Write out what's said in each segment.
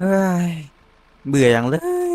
เฮ้ยเบื่ออย่างเลย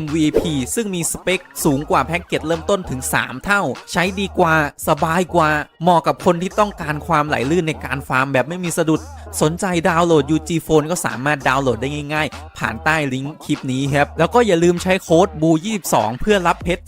MVP ซึ่งมีสเปคสูงกว่าแพ็กเกจเริ่มต้นถึง 3 เท่า ใช้ดีกว่าสบายกว่า เหมาะกับคนที่ต้องการความไหลลื่นในการฟาร์มแบบไม่มีสะดุด สนใจดาวน์โหลด UG Phone ก็สามารถดาวน์โหลดได้ง่าย ๆ ผ่านใต้ลิงก์คลิปนี้ครับ แล้วก็อย่าลืมใช้โค้ด BU22 เพื่อรับเพชร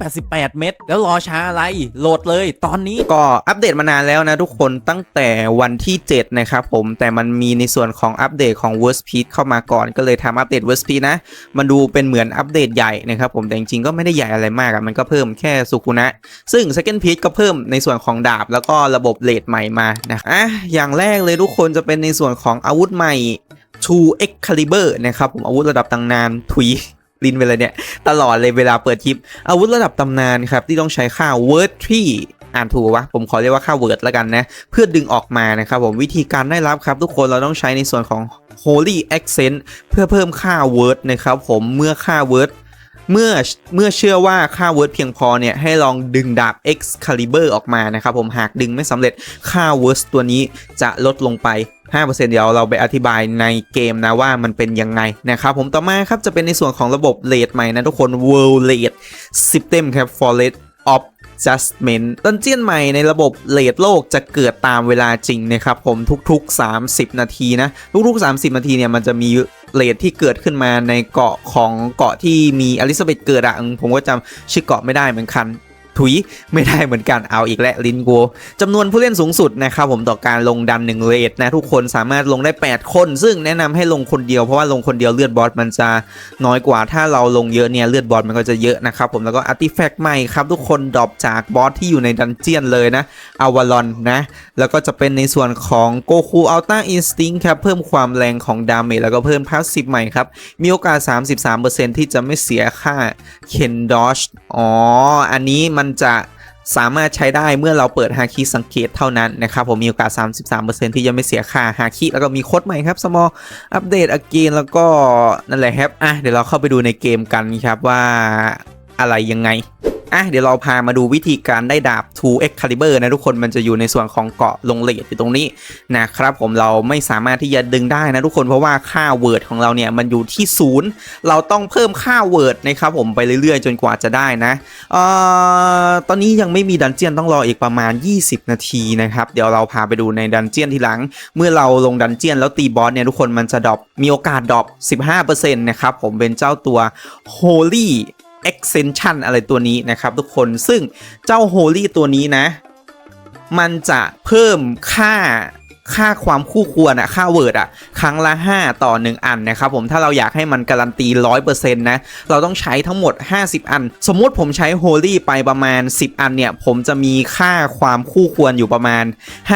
488 เม็ดแล้วรอช้าอะไร โหลดเลย ตอนนี้ก็อัปเดตมานานแล้วนะทุกคนตั้งแต่วันที่ 7 นะครับผมแต่มันมีในส่วนของอัปเดตของ Worst p e a c เข้ามาก่อนก็เลยทำอัปเดต Worst p e a c นะ มันดูเป็นเหมือนอัปเดตใหญ่นะครับผมแต่จริงๆก็ไม่ได้ใหญ่อะไรมากอะมันก็เพิ่มแค่สุกุนะ ซึ่ง Second p e a c ก็เพิ่มในส่วนของดาบ แล้วก็ระบบเลดใหม่มานะอะอย่างแรกเลยทุกคนจะเป็นในส่วนของอาวุธใหม่ True Excalibur นะครับผมอาวุธระดับตำนานถุยลินไปเลยเนี่ยตลอดเลยเวลาเปิดคลิป อาวุธระดับตำนานครับที่ต้องใช้ค่า word tree อ่านถูกวะผมขอเรียกว่าค่า word แล้วกันนะ เพื่อดึงออกมานะครับผมวิธีการได้รับครับทุกคนเราต้องใช้ในส่วนของ holy accent เพื่อเพิ่มค่า word นะครับผมเมื่อค่า word เมื่อเมื่อเชื่อว่าค่า word เพียงพอเนี่ยให้ลองดึงดาบ excalibur ออกมานะครับผมหากดึงไม่สำเร็จค่า word ตัวนี้จะลดลงไป 5%เดี๋ยวเราไปอธิบายในเกมนะว่ามันเป็นยังไงนะครับผมต่อมาครับจะเป็นในส่วนของระบบเลทใหม่นะทุกคน world rate system ครับ for rate of adjustment ดันเจียนใหม่ในระบบเลทโลกจะเกิดตามเวลาจริงนะครับผมทุกๆ 30 นาทีนะ ทุกๆ 30 นาทีเนี่ยมันจะมีเลทที่เกิดขึ้นมาในเกาะของเกาะที่มีอลิซาเบธเกิดอะอืมผมก็จำชื่อเกาะไม่ได้เหมือนกัน ถุยไม่ได้เหมือนกันเอาอีกแล้วลินโกจำนวนผู้เล่นสูงสุดนะครับผมต่อการลงดัน1เลทนะทุกคนสามารถลงได้ 8 คน ซึ่งแนะนำให้ลงคนเดียวเพราะว่าลงคนเดียวเลือดบอสมันจะน้อยกว่าถ้าเราลงเยอะเนี่ยเลือดบอสมันก็จะเยอะนะครับผมแล้วก็อาร์ติแฟกต์ใหม่ครับทุกคนดรอปจากบอสที่อยู่ในดันเจียนเลยนะอวารอนนะแล้วก็จะเป็นในส่วนของโกคูอัลต้าอินสติ้งครับเพิ่มความแรงของดาเมจแล้วก็เพิ่มพาสซีฟใหม่ครับมีโอกาส 33%ที่จะไม่เสียค่าเคนดอชอ๋ออันนี้มันจะสามารถใช้ได้เมื่อเราเปิดฮาคิสังเกตเท่านั้นนะครับผมมีโอกาส 33%ที่จะไม่เสียค่าฮาคิแล้วก็มีโค้ดใหม่ครับ small อัปเดตอ g ก i n แล้วก็นั่นแหละครับอะเดี๋ยวเราเข้าไปดูในเกมกันครับว่าอะไรยังไง อะเดี๋ยวเราพามาดูวิธีการได้ดาบ True Excalibur นะทุกคนมันจะอยู่ในส่วนของเกาะลงเลทอยู่ตรงนี้นะครับผมเราไม่สามารถที่จะดึงได้นะทุกคนเพราะว่าค่าเวิร์ดของเราเนี่ยมันอยู่ที่ศูนย์เราต้องเพิ่มค่าเวิร์ดนะครับผมไปเรื่อยๆ จนกว่าจะได้นะเอ่อตอนนี้ยังไม่มีดันเจียนต้องรออีกประมาณ 20 นาทีนะครับเดี๋ยวเราพาไปดูในดันเจียนทีหลัง เมื่อเราลงดันเจียนแล้วตีบอสเนี่ยทุกคนมันจะดรอปมีโอกาสดรอป15%นะครับผมเป็นเจ้าตัว Holy Extension อะไรตัวนี้นะครับทุกคนซึ่งเจ้า Holy ตัวนี้นะ มันจะเพิ่มค่าค่าความคู่ควรอะค่าเวิร์ดอะครั้งละ 5 ต่อ 1 อันนะครับผมถ้าเราอยากให้มันการันตี 100%นะเราต้องใช้ทั้งหมด 50 อัน สมมุติผมใช้ Holy ไปประมาณ 10 อันเนี่ย ผมจะมีค่าความคู่ควรอยู่ประมาณ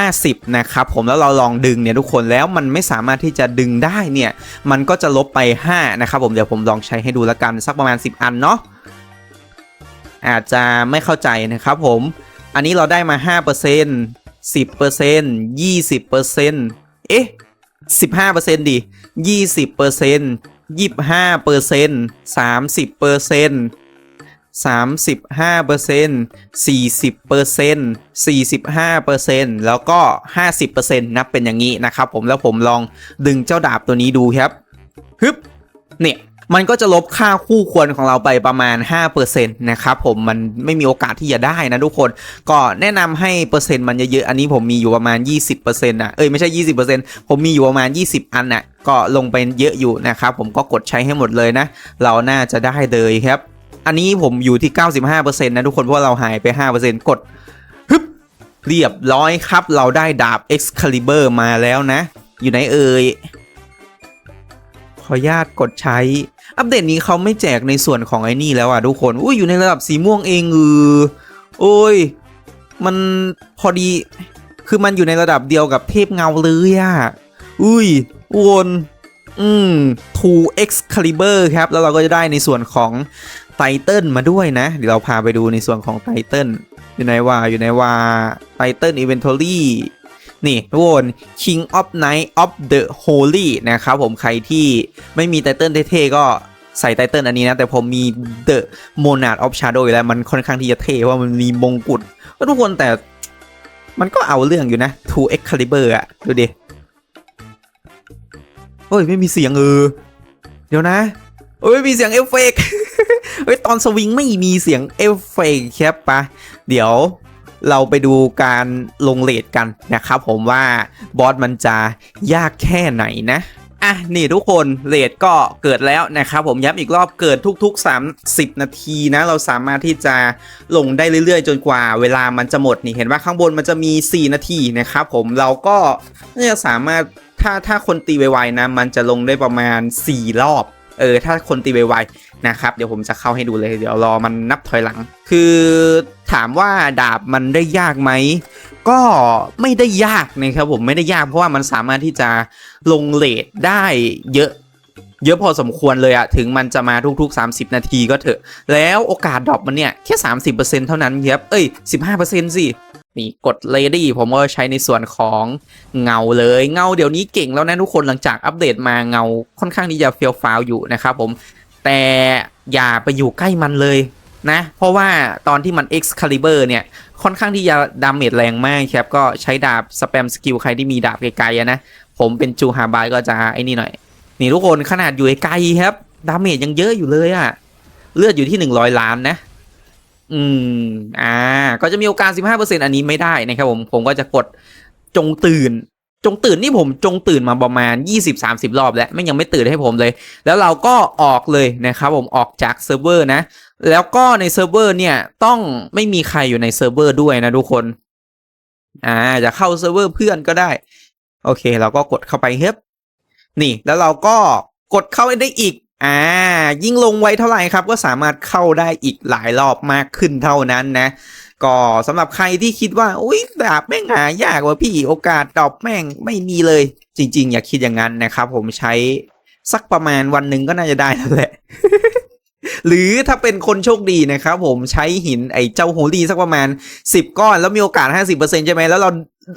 50 นะครับผมแล้วเราลองดึงเนี่ยทุกคนแล้วมันไม่สามารถที่จะดึงได้เนี่ย มันก็จะลบไป 5 นะครับผมเดี๋ยวผมลองใช้ให้ดูล้วกันสักประมาณ 10 อันเนาะ อาจจะไม่เข้าใจนะครับผม อันนี้เราได้มา 5% 10% 20%เอ๊ะ15%ดิ20% 25% 30% 35% 40% 45%แล้วก็ 50%นับเป็นอย่างนี้นะครับผมแล้วผมลองดึงเจ้าดาบตัวนี้ดูครับฮึบเนี่ย มันก็จะลบค่าคู่ควรของเราไปประมาณ 5%นะครับผมมันไม่มีโอกาสที่จะได้นะทุกคน ก็แนะนำให้เปอร์เซ็นต์มันเยอะๆ อันนี้ผมมีอยู่ประมาณ 20%นะเอ้ยไม่ใช่ 20%ผมมีอยู่ประมาณ 20 อันน่ะก็ลงไปเยอะอยู่นะครับผมก็กดใช้ให้หมดเลยนะ เราน่าจะได้เลยครับ อันนี้ผมอยู่ที่ 95%นะทุกคนเพราะเราหายไป 5%กดฮึบเรียบร้อยครับ เราได้ดาบ Excalibur มาแล้วนะ อยู่ไหนเอ่ย ขออนุญาตกดใช้ อัปเดตนี้เขาไม่แจกในส่วนของไอ้นี่แล้วอะทุกคนอุ้ยอยู่ในระดับสีม่วงเองเออโอ้ย มันพอดี คือมันอยู่ในระดับเดียวกับเทพเงาเลยอะอุ้ยวนอืม2 Excalibur ครับ แล้วเราก็จะได้ในส่วนของไตเติลมาด้วยนะ เดี๋ยวเราพาไปดูในส่วนของไตเติลอยู่ในว่าอยู่ในว่าไตเติล Inventory นี่ทุกคน King of Night of the Holy นะครับผมใครที่ไม่มีไตเติลเท่ๆก็ใส่ไตเติลอันนี้นะ แต่ผมมี The Monarch of Shadow อยู่แล้วมันค่อนข้างที่จะเท่เพราะว่ามันมีมงกุฎก็ทุกคนแต่มันก็เอาเรื่องอยู่นะ2 Excalibur อะดูดิเฮ้ย ไม่มีเสียงเออ เดี๋ยวนะเฮ้ยมีเสียงเอฟเฟกเฮ้ยตอนสวิงไม่มีเสียงเอฟเฟกครับปะเดี๋ยว เราไปดูการลงเลทกันนะครับผมว่าบอสมันจะยากแค่ไหนนะอะนี่ทุกคนเลทก็เกิดแล้วนะครับผมย้ำอีกรอบเกิดทุก ๆ 30 นาทีนะเราสามารถที่จะลงได้เรื่อยๆ จนกว่าเวลามันจะหมดนี่เห็นว่าข้างบนมันจะมี 4 นาทีนะครับผมเราก็น่าจะสามารถถ้าถ้าคนตีไวๆนะมันจะลงได้ประมาณ 4 รอบ เออถ้าคนตีไวๆนะครับ เดี๋ยวผมจะเข้าให้ดูเลย เดี๋ยวรอมันนับถอยหลัง คือถามว่าดาบมันได้ยากไหมก็ไม่ได้ยากนะครับผมไม่ได้ยากเพราะว่ามันสามารถที่จะลงเลทได้เยอะเยอะพอสมควรเลยอะถึงมันจะมาทุกๆ 30 นาทีก็เถอะ แล้วโอกาสดรอปมันเนี่ย แค่ 30%เท่านั้นครับ เอ้ย 15%สิ นี่กด Lady ผมก็ใช้ในส่วนของเงาเลยเงาเดี๋ยวนี้เก่งแล้วนะทุกคนหลังจากอัปเดตมาเงาค่อนข้างที่จะเฟี้ยวฟ้าวอยู่นะครับผมแต่อย่าไปอยู่ใกล้มันเลยนะเพราะว่าตอนที่มัน Excalibur เนี่ย ค่อนข้างที่จะดาเมจแรงมากครับ ก็ใช้ดาบสแปมสกิลใครที่มีดาบไกลๆนะ ผมเป็นจูฮาบายก็จะไอ้นี่หน่อย นี่ทุกคนขนาดอยู่ไกลครับ ดาเมจยังเยอะอยู่เลยอะเลือดอยู่ที่ 100 ล้านนะ อืม อ่า ก็จะมีโอกาส15%อันนี้ไม่ได้นะครับผมผมก็จะกดจงตื่น จงตื่นนี่ผมจงตื่นมาประมาณ 20-30 รอบแล้วไม่ยังไม่ตื่นให้ผมเลย แล้วเราก็ออกเลยนะครับผมออกจากเซิร์ฟเวอร์นะ แล้วก็ในเซิร์ฟเวอร์เนี่ยต้องไม่มีใครอยู่ในเซิร์ฟเวอร์ด้วยนะทุกคน อ่าจะเข้าเซิร์ฟเวอร์เพื่อนก็ได้ โอเค เราก็กดเข้าไปเฮ้ยนี่ แล้วเราก็กดเข้าได้อีก อ่ายิ่งลงไว้เท่าไหร่ครับ ก็สามารถเข้าได้อีกหลายรอบมากขึ้นเท่านั้นนะ ก็สำหรับใครที่คิดว่าอุ้ยดาบแม่งหายากว่ะพี่โอกาสดรอปแม่งไม่มีเลย จริง ๆ อย่าคิดอย่างนั้นนะครับผมใช้สักประมาณวันหนึ่งก็น่าจะได้แล้วแหละหรือถ้าเป็นคนโชคดีนะครับผมใช้หินไอ้เจ้าโฮลี่สักประมาณ 10 ก้อน แล้วมีโอกาส 50%ใช่ไหมแล้วเรา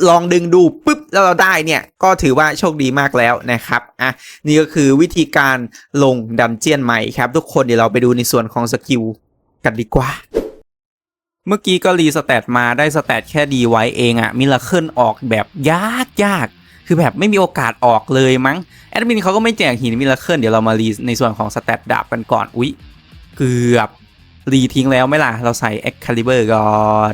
ลองดึงดูปุ๊บแล้วเราได้เนี่ย ก็ถือว่าโชคดีมากแล้วนะครับอะนี่ก็คือวิธีการลงดันเจียนใหม่ครับ ทุกคนเดี๋ยวเราไปดูในส่วนของสกิลกันดีกว่า เมื่อกี้ก็รีสแตทมาได้สแตทแค่ดีไว้เองอะมิลเคิลออกแบบยากยากคือแบบไม่มีโอกาสออกเลยมั้งแอดมินเขาก็ไม่แจกหินมิลเคิลเดี๋ยวเรามารีในส่วนของสแตทดาบกันก่อนอุ๊ยเกือบรีทิ้งแล้วไหมล่ะ เราใส่เอ็กคาลิเบอร์ก่อน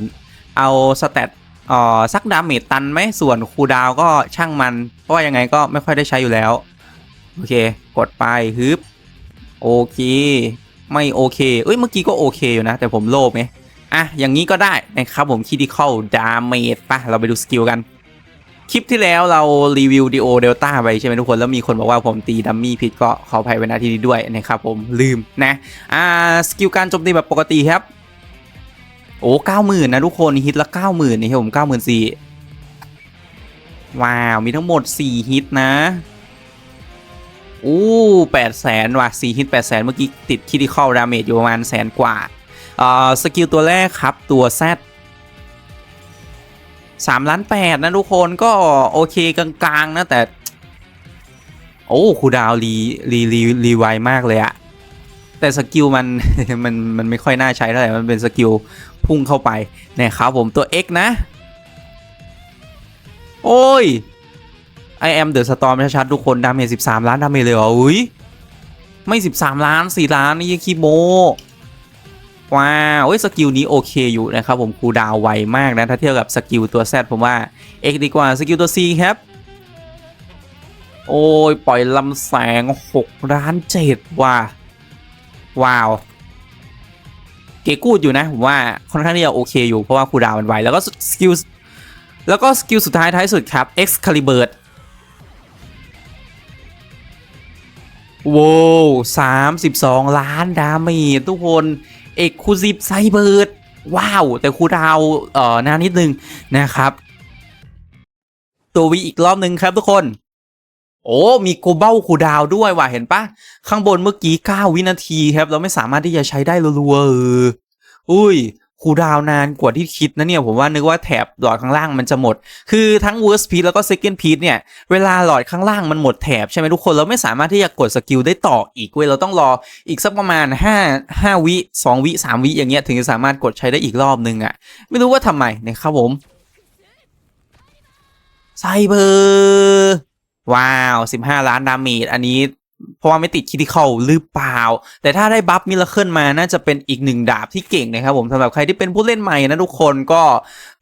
เอาสแตท อ่อสักดาเมจตันไหมส่วนคูดาวก็ช่างมัน เพราะว่ายังไงก็ไม่ค่อยได้ใช้อยู่แล้ว โอเค กดไปฮึบโอเค ไม่โอเค เอ้ยเมื่อกี้ก็โอเคอยู่นะ แต่ผมโลภไงอะ อย่างนี้ก็ได้นะครับผม critical damage ปะเราไปดูสกิลกัน คลิปที่แล้วเรารีวิวดีโอเดลต้าไปใช่ไหมทุกคน แล้วมีคนบอกว่าผมตีดัมมี่ผิดก็ขออภัยไว้ณที่นี้ด้วยนะครับผมลืมนะ อ่า สกิลการโจมตีแบบปกติครับ โอ้เก้าหมื่นนะทุกคนฮิตละเก้าหมื่นนี่ครับผมเก้าหมื่นสี่ว้าว มีทั้งหมดสี่ฮิตนะอู้แปดแสนว่ะสี่ฮิตแปดแสนเมื่อกี้ติดคิดิคอลดาเมจอยู่ประมาณแสนกว่าอ่าสกิลตัวแรกครับตัว Z สามล้านแปดนะทุกคนก็โอเคกลางๆนะแต่ โอ้คูดาวรีรีรีรีไวมากเลยอะ แต่สกิลมันมันมันไม่ค่อยน่าใช้เท่าไหร่ มันเป็นสกิลพุ่งเข้าไปนะครับผมตัว X นะ โอ้ย I am the storm ชัดๆทุกคน ดาเมจ13 ล้าน ดาเมจเลยเหรออุ้ย ไม่ 13 ล้าน 4 ล้าน นี่ยังคีโมว้าวเอ้ยสกิลนี้โอเคอยู่นะครับผมคูดาวไวมากนะ ถ้าเทียบกับสกิลตัว Z ผมว่า X ดีกว่า สกิลตัว C ครับโอ้ย ปล่อยลำแสง 6 ล้านเจ็ดว่ะ ว้าวเกกูดอยู่นะผมว่าค่อนข้างที่จะโอเคอยู่เพราะว่าคูดาวมันไวแล้วก็สกิลแล้วก็สกิลสุดท้ายท้ายสุดครับ Excalibur โว้วสามสิบสองล้านดาเมจทุกคนเอกคูซิบไซเบิร์ดว้าว แต่คูดาวเอ่อนานนิดนึงนะครับ ตัววีอีกรอบนึงครับทุกคน โอ้ มีโกลบอลคูดาวด้วยว่ะเห็นปะข้างบนเมื่อกี้ 9 วินาทีครับ เราไม่สามารถที่จะใช้ได้รัวๆเอออุ้ยคูดาวน์นานกว่าที่คิดนะเนี่ย ผมว่านึกว่าแถบหลอดข้างล่างมันจะหมด คือทั้ง worst piece แล้วก็ second piece เนี่ย เวลาหลอดข้างล่างมันหมดแถบใช่ไหมทุกคน เราไม่สามารถที่จะกดสกิลได้ต่ออีกเว้ยเราต้องรออีกสักประมาณ 5 5 วิ 2 วิ 3 วิอย่างเงี้ยถึงจะสามารถกดใช้ได้อีกรอบนึงอะ่ะ ไม่รู้ว่าทำไมนะครับผมไซเบอร์ ว้าว15ล้านดาเมจอันนี้เพราะว่าไม่ติดคิดที่เข้าหรือเปล่า แต่ถ้าได้บัฟมิลเคิลมาน่าจะเป็นอีกหนึ่งดาบที่เก่งนะครับผมสำหรับใครที่เป็นผู้เล่นใหม่นะทุกคนก็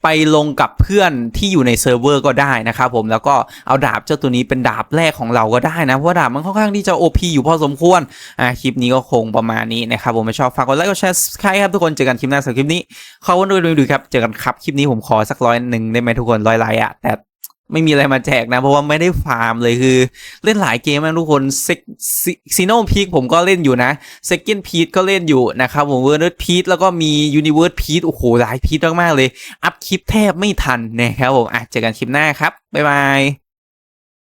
ไปลงกับเพื่อนที่อยู่ในเซิร์ฟเวอร์ก็ได้นะครับผมแล้วก็เอาดาบเจ้าตัวนี้เป็นดาบแรกของเราก็ได้นะ เพราะดาบมันค่อนข้างที่จะ OP อยู่พอสมควรอ่าคลิปนี้ก็คงประมาณนี้นะครับผมไม่ชอบฝากกดไลค์กดแชร์ใครครับทุกคนเจอกันคลิปหน้าสำหรับคลิปนี้ขอบคุณด้วยดูครับเจอกันครับคลิปนี้ผมขอสักร้อยหนึ่งได้ไหมทุกคนร้อยไลค์อะแต่ ไม่มีอะไรมาแจกนะ เพราะว่าไม่ได้ฟาร์มเลยคือ เล่นหลายเกมมากทุกคนซีโนพีคผมก็เล่นอยู่นะเซ c ก n d พีคก็เล่นอยู่นะครับผมเวอร์เน p พีคแล้วก็มียูนิเวิร์สพีโอ้โหหลายพีคมากๆเลย อัพคลิปแทบไม่ทันนะครับผมอะเจอกันคลิปหน้าครับ บ๊ายบาย